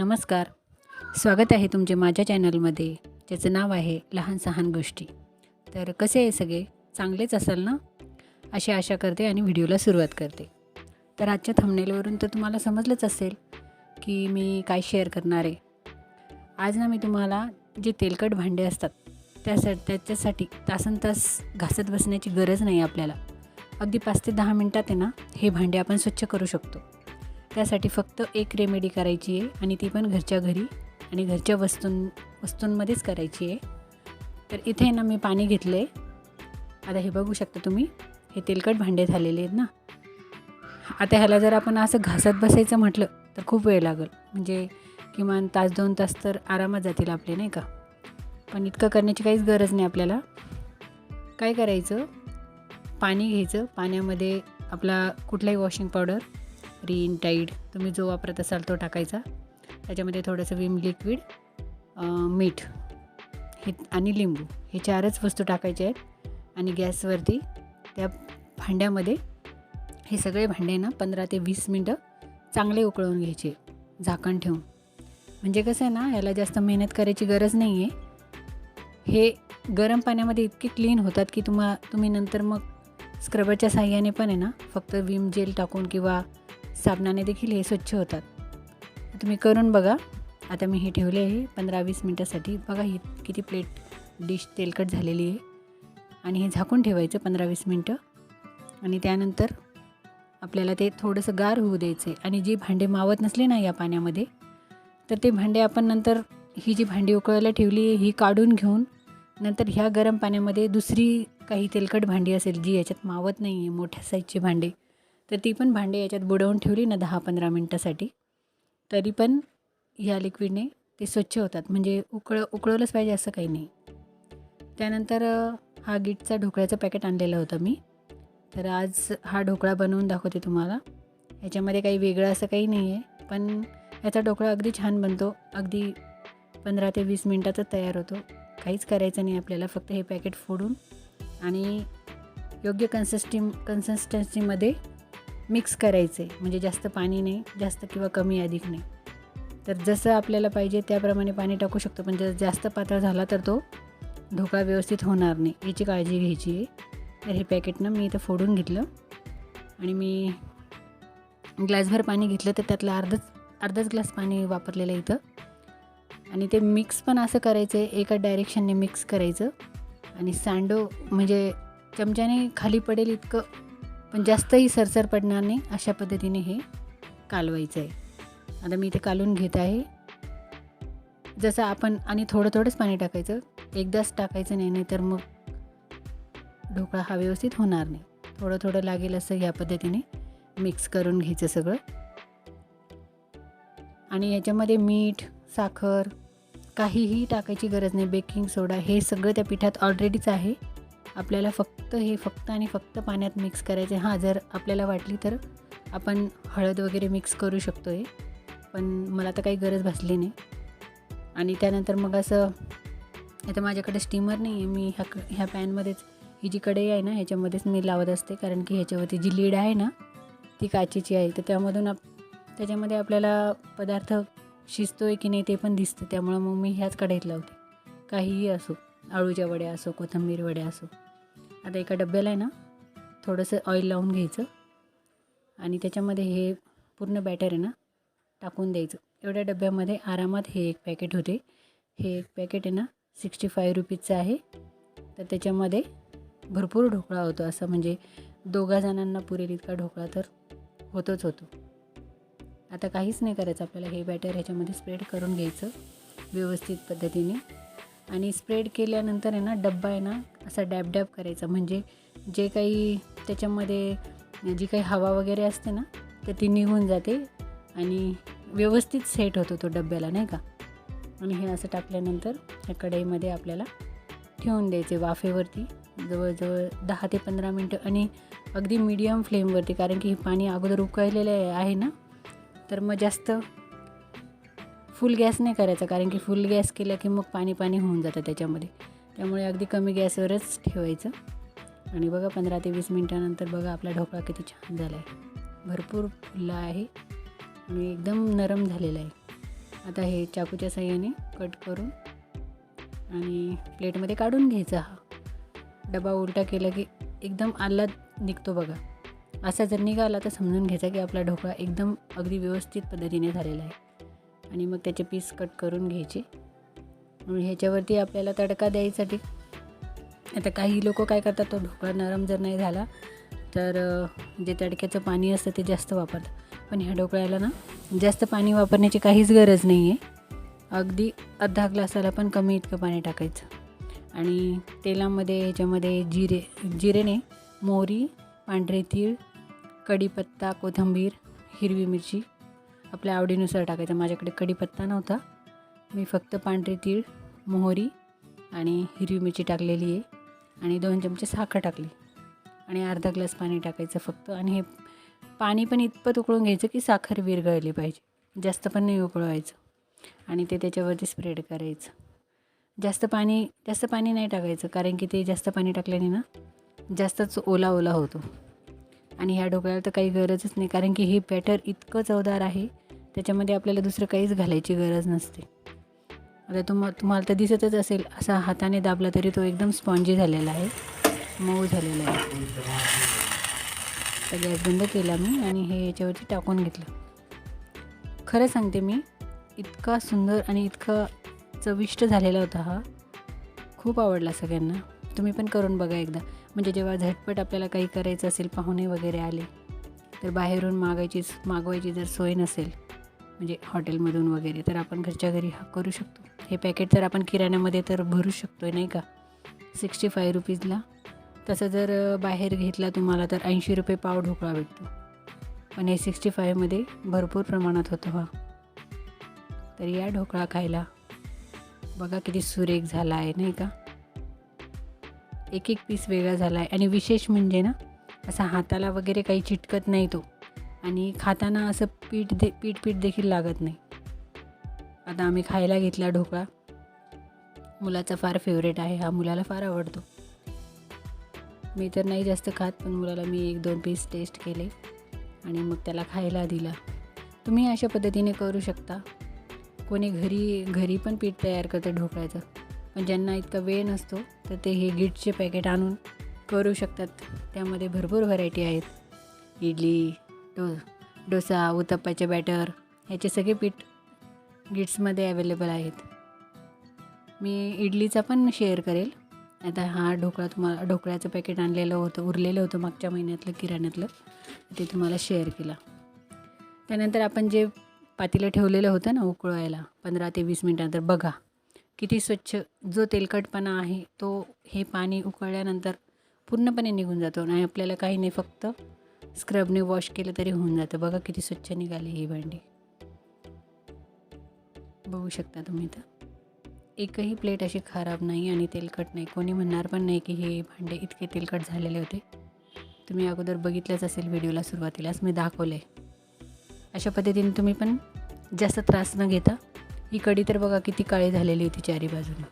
नमस्कार. स्वागत आहे तुमचे माझ्या चॅनलमध्ये ज्याचं नाव आहे लहान सहान गोष्टी. तर कसे आहे सगळे? चांगलेच असाल ना? अशी आशा करते आणि व्हिडिओला सुरुवात करते. तर आजच्या थंबनेलवरून तर तुम्हाला समजलंच असेल की मी काय शेअर करणार आहे. आज ना मी तुम्हाला जे तेलकट भांडे असतात त्यासाठी त्याच्यासाठी तासन तास घासत बसण्याची गरज नाही आपल्याला. अगदी पाच ते दहा मिनटात आहे ना हे भांडे आपण स्वच्छ करू शकतो. त्यासाठी फक्त एक रेमेडी करायची आहे आणि ती पण घरच्या घरी आणि घरच्या वस्तूं वस्तूंमध्येच करायची आहे. तर इथे ना मी पाणी घेतलं आहे आता हे बघू शकता तुम्ही हे तेलकट भांडे झालेले आहेत ना. आता ह्याला जर आपण असं घासत बसायचं म्हटलं तर खूप वेळ लागेल. म्हणजे किमान तास दोन तास तर आरामात जातील आपले नाही का? पण इतकं करण्याची काहीच गरज नाही आपल्याला. काय करायचं? पाणी घ्यायचं. पाण्यामध्ये आपला कुठलाही वॉशिंग पावडर रिन टाईड तुम्ही जो वापरत असाल तो टाकायचा. त्याच्यामध्ये थोडंसं विम लिक्विड मीठ हे आणि लिंबू हे चारच वस्तू टाकायचे आहेत. आणि गॅसवरती त्या भांड्यामध्ये हे सगळे भांडे ना पंधरा ते वीस मिनटं चांगले उकळवून घ्यायचे झाकण ठेवून. म्हणजे कसं आहे ना याला जास्त मेहनत करायची गरज नाही आहे हे गरम पाण्यामध्ये इतके क्लीन होतात की तुम्हा तुम्ही नंतर मग स्क्रबरच्या साह्याने पण आहे ना फक्त विम जेल टाकून किंवा साबणाने देखील हे स्वच्छ होतात. तुम्ही करून बघा. आता मी हे ठेवले आहे. पंधरा वीस मिनटासाठी. बघा ही किती प्लेट डिश तेलकट झालेली आहे. आणि हे झाकून ठेवायचं पंधरा वीस मिनटं. आणि त्यानंतर आपल्याला ते थोडंसं गार होऊ द्यायचं आहे आणि जी भांडे मावत नसले ना या पाण्यामध्ये तर ते भांडे आपण नंतर ही जी भांडी उकळायला ठेवली आहे ही काढून घेऊन नंतर ह्या गरम पाण्यामध्ये दुसरी काही तेलकट भांडी असेल जी याच्यात मावत नाही आहे मोठ्या साईजची भांडे तर ती पण भांडे याच्यात बुडवून ठेवली ना दहा पंधरा मिनटासाठी. तरी पण ह्या लिक्विडने ते स्वच्छ होतात. म्हणजे उकळ उकळवलंच पाहिजे असं काही नाही. त्यानंतर हा गिटचा ढोकळ्याचं पॅकेट आणलेलं होतं मी. तर आज हा ढोकळा बनवून दाखवते तुम्हाला. ह्याच्यामध्ये काही वेगळं असं काही नाही आहे पण याचा ढोकळा अगदी छान बनतो. अगदी पंधरा ते वीस मिनटातच तयार होतो. काहीच करायचं नाही आपल्याला. फक्त हे पॅकेट फोडून आणि योग्य कन्सिस्टी कन्सिस्टन्सीमध्ये मिक्स करायचे म्हणजे जास्त पाणी नाही जास्त किंवा कमी अधिक नाही. तर जसं आपल्याला पाहिजे त्याप्रमाणे पाणी टाकू शकतो पण जर जास्त पातळ झाला तर तो धोका व्यवस्थित होणार नाही. याची काळजी घ्यायची आहे. तर हे पॅकेटनं मी इथं फोडून घेतलं आणि मी ग्लासभर पाणी घेतलं तर त्यातलं अर्धच अर्धाच ग्लास पाणी वापरलेलं इथं. आणि ते मिक्स पण असं करायचं आहे एका डायरेक्शनने मिक्स करायचं. आणि सांडो म्हणजे चमच्याने खाली पडेल इतकं पण जास्तही सरसर पडणार नाही अशा पद्धतीने हे कालवायचं आहे आता मी इथे कालून घेत आहे. जसं आपण आणि थोडं थोडंच पाणी टाकायचं एकदाच टाकायचं नाही नाही तर मग ढोकळा हा व्यवस्थित होणार नाही. थोडं थोडं लागेल असं ह्या पद्धतीने मिक्स करून घ्यायचं सगळं. आणि याच्यामध्ये मीठ साखर काहीही टाकायची गरज नाही. बेकिंग सोडा हे सगळं त्या पिठात ऑलरेडीच आहे. आपल्याला फक्त हे फक्त आणि फक्त पाण्यात मिक्स करायचे हां जर आपल्याला वाटली तर आपण हळद वगैरे मिक्स करू शकतो आहे पण मला तर काही गरज भासली नाही. आणि त्यानंतर मग असं आता माझ्याकडे स्टीमर नाही आहे मी ह्या क ह्या पॅनमध्येच ही जी कढई आहे ना ह्याच्यामध्येच मी लावत असते. कारण की ह्याच्यावरती जी लीड आहे ना ती काचेची आहे. तर त्यामधून आप त्याच्यामध्ये आपल्याला पदार्थ शिजतो आहे की नाही ते पण दिसतं. त्यामुळं मग मी ह्याच कढईत लावते. काहीही असो आळूच्या वड्या असो कोथिंबीर वड्या असो. आता एका डब्याला आहे ना थोडंसं ऑइल लावून घ्यायचं. आणि त्याच्यामध्ये हे पूर्ण बॅटर आहे ना टाकून द्यायचं. एवढ्या डब्यामध्ये आरामात हे एक पॅकेट होते. हे एक पॅकेट आहे ना सिक्स्टी फाय रुपीजचं आहे. तर त्याच्यामध्ये भरपूर ढोकळा होतो. असं म्हणजे दोघा जणांना पुरेल इतका ढोकळा तर होतोच होतो. आता काहीच नाही करायचं. आपल्याला हे बॅटर ह्याच्यामध्ये स्प्रेड करून घ्यायचं व्यवस्थित पद्धतीने. आणि स्प्रेड केल्यानंतर आहे ना डब्बा आहे ना असा डॅब डॅब करायचा. म्हणजे जे काही त्याच्यामध्ये जी काही हवा वगैरे असते ना तर ती निघून जाते आणि व्यवस्थित सेट होतो तो डब्याला नाही का? आणि हे असं टाकल्यानंतर त्या कढईमध्ये आपल्याला ठेवून द्यायचे वाफेवरती जवळजवळ दहा ते पंधरा मिनटं आणि अगदी मीडियम फ्लेमवरती कारण की हे पाणी अगोदर उकळलेलं आहे ना तर मग जास्त फुल गॅस नाही करायचा कारण की फुल गॅस केला की मग पाणी पाणी होऊन जातं त्याच्यामध्ये. त्यामुळे अगदी कमी गॅसवरच ठेवायचं. आणि बघा पंधरा ते वीस मिनटानंतर बघा आपला ढोकळा किती छान झाला आहे भरपूर फुलला आहे आणि एकदम नरम झालेला आहे. आता हे चाकूच्या साह्याने कट करून आणि प्लेटमध्ये काढून घ्यायचा हा. डबा उलटा केला की एकदम आल्ला निघतो बघा. असा जर निघाला तर समजून घ्यायचा की आपला ढोकळा एकदम अगदी व्यवस्थित पद्धतीने झालेला आहे. आणि मग त्याचे पीस कट करून घ्यायचे. म्हणून ह्याच्यावरती आपल्याला तडका द्यायसाठी आता काही लोक काय करतात तो ढोकळा नरम जर नाही झाला तर जे तडक्याचं पाणी असतं ते जास्त वापरतात. पण ह्या ढोकळ्याला ना जास्त पाणी वापरण्याची काहीच गरज नाही आहे अगदी अर्धा ग्लासाला पण कमी इतकं पाणी टाकायचं. आणि तेलामध्ये ह्याच्यामध्ये जिरे जिरेने मोहरी पांढरे तीळ कढीपत्ता कोथिंबीर हिरवी मिरची आपल्या आवडीनुसार टाकायचं. माझ्याकडे कढीपत्ता नव्हता. मी फक्त पांढरी तीळ मोहरी आणि हिरवी मिरची टाकलेली आहे. आणि दोन चमचे साखर टाकली. आणि अर्धा ग्लास पाणी टाकायचं फक्त. आणि हे पाणी पण इतपत उकळून घ्यायचं की साखर विरघळली पाहिजे. जास्त पण नाही उकळवायचं. आणि ते त्याच्यावरती स्प्रेड करायचं. जास्त पाणी जास्त पाणी नाही टाकायचं. कारण की ते जास्त पाणी टाकल्याने ना जास्तच ओला ओला होतो. आणि ह्या ढोकळ्याला तर काही गरजच नाही. कारण की हे बॅटर इतकं चवदार आहे. त्याच्यामध्ये आपल्याला दुसरं काहीच घालायची गरज नसते. आता तुम तुम्हाला तर दिसतच असेल असा हाताने दाबला तरी तो एकदम स्पॉन्जी झालेला आहे. मऊ झालेला आहे. तर गॅस बंद केला मी आणि हे याच्यावरती टाकून घेतलं. खरं सांगते मी इतका सुंदर आणि इतका चविष्ट झालेला होता हा. खूप आवडला सगळ्यांना. तुम्ही पण करून बघा एकदा. म्हणजे जेव्हा झटपट आपल्याला काही करायचं असेल पाहुणे वगैरे आले तर बाहेरून मागायचीच मागवायची जर सोय नसेल म्हणजे हॉटेलमधून वगैरे तर आपण घरच्या घरी हा करू शकतो. हे पॅकेट तर आपण किराण्यामध्ये तर भरू शकतो आहे नाही का? सिक्स्टी फाय रुपीजला तसं जर बाहेर घेतला तुम्हाला तर ऐंशी रुपये पाव ढोकळा भेटतो. पण हे सिक्स्टी फायमध्ये भरपूर प्रमाणात होतो हा. तर या ढोकळा खायला. बघा किती सुरेख झाला आहे नाही का? एक एक पीस वेगळा झाला आहे आणि विशेष म्हणजे ना असा हाताला वगैरे काही चिटकत नाही तो. आणि खाताना असं पीठ दे पीठ पीठ देखील लागत नाही. आता आम्ही खायला घेतला ढोकळा. मुलाचा फार फेवरेट आहे हा मुलाला फार आवडतो. मी तर नाही जास्त खात पण मुलाला मी एक दोन पीस टेस्ट केले आणि मग त्याला खायला दिला. तुम्ही अशा पद्धतीने करू शकता. कोणी घरी घरी पण पीठ तयार करतं ढोकळ्याचं. पण ज्यांना इतका वेळ नसतो तर ते हे गिटचे पॅकेट आणून करू शकतात. त्यामध्ये भरपूर व्हरायटी आहेत. इडली डो डोसा उत्तप्पाचे बॅटर ह्याचे सगळे पीठ गिट्समध्ये अवेलेबल आहेत. मी इडलीचा पण शेअर करेल. आता हा ढोकळा तुम्हाला ढोकळ्याचं पॅकेट आणलेलं होतं उरलेलं होतं मागच्या महिन्यातलं किराण्यातलं. ते तुम्हाला शेअर केला. त्यानंतर आपण जे पातेलं ठेवलेलं होतं ना उकळवायला पंधरा ते वीस मिनटानंतर बघा. किती स्वच्छ जो तेलकटपणा आहे तो हे पाणी उकळल्यानंतर पूर्णपणे निघून जातो आणि आपल्याला काही नाही फक्त स्क्रबने वॉश केलं तरी होऊन जातं. बघा किती स्वच्छ निघाली ही भांडी. बघू शकता तुम्ही तर एकही प्लेट अशी खराब नाही आणि तेलकट नाही. कोणी म्हणणार पण नाही की हे भांडे इतके तेलकट झालेले होते. तुम्ही अगोदर बघितलंच असेल व्हिडिओला सुरुवातीलाच. मी दाखवलं. आहे अशा पद्धतीने तुम्ही पण जास्त त्रास न घेता ही कडी तर बघा किती काळी झालेली होती चारी बाजूने.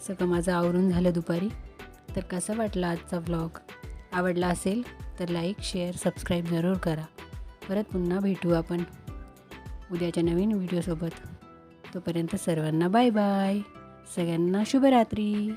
सगळं माझं आवरून झालं दुपारी. तर कसा वाटला आजचा व्लॉग आवडला असेल? तर लाईक शेअर सबस्क्राईब जरूर करा. परत पुन्हा भेटू आपण उद्याच्या नवीन व्हिडिओसोबत. तोपर्यंत सर्वांना बाय बाय. सगळ्यांना शुभरात्री.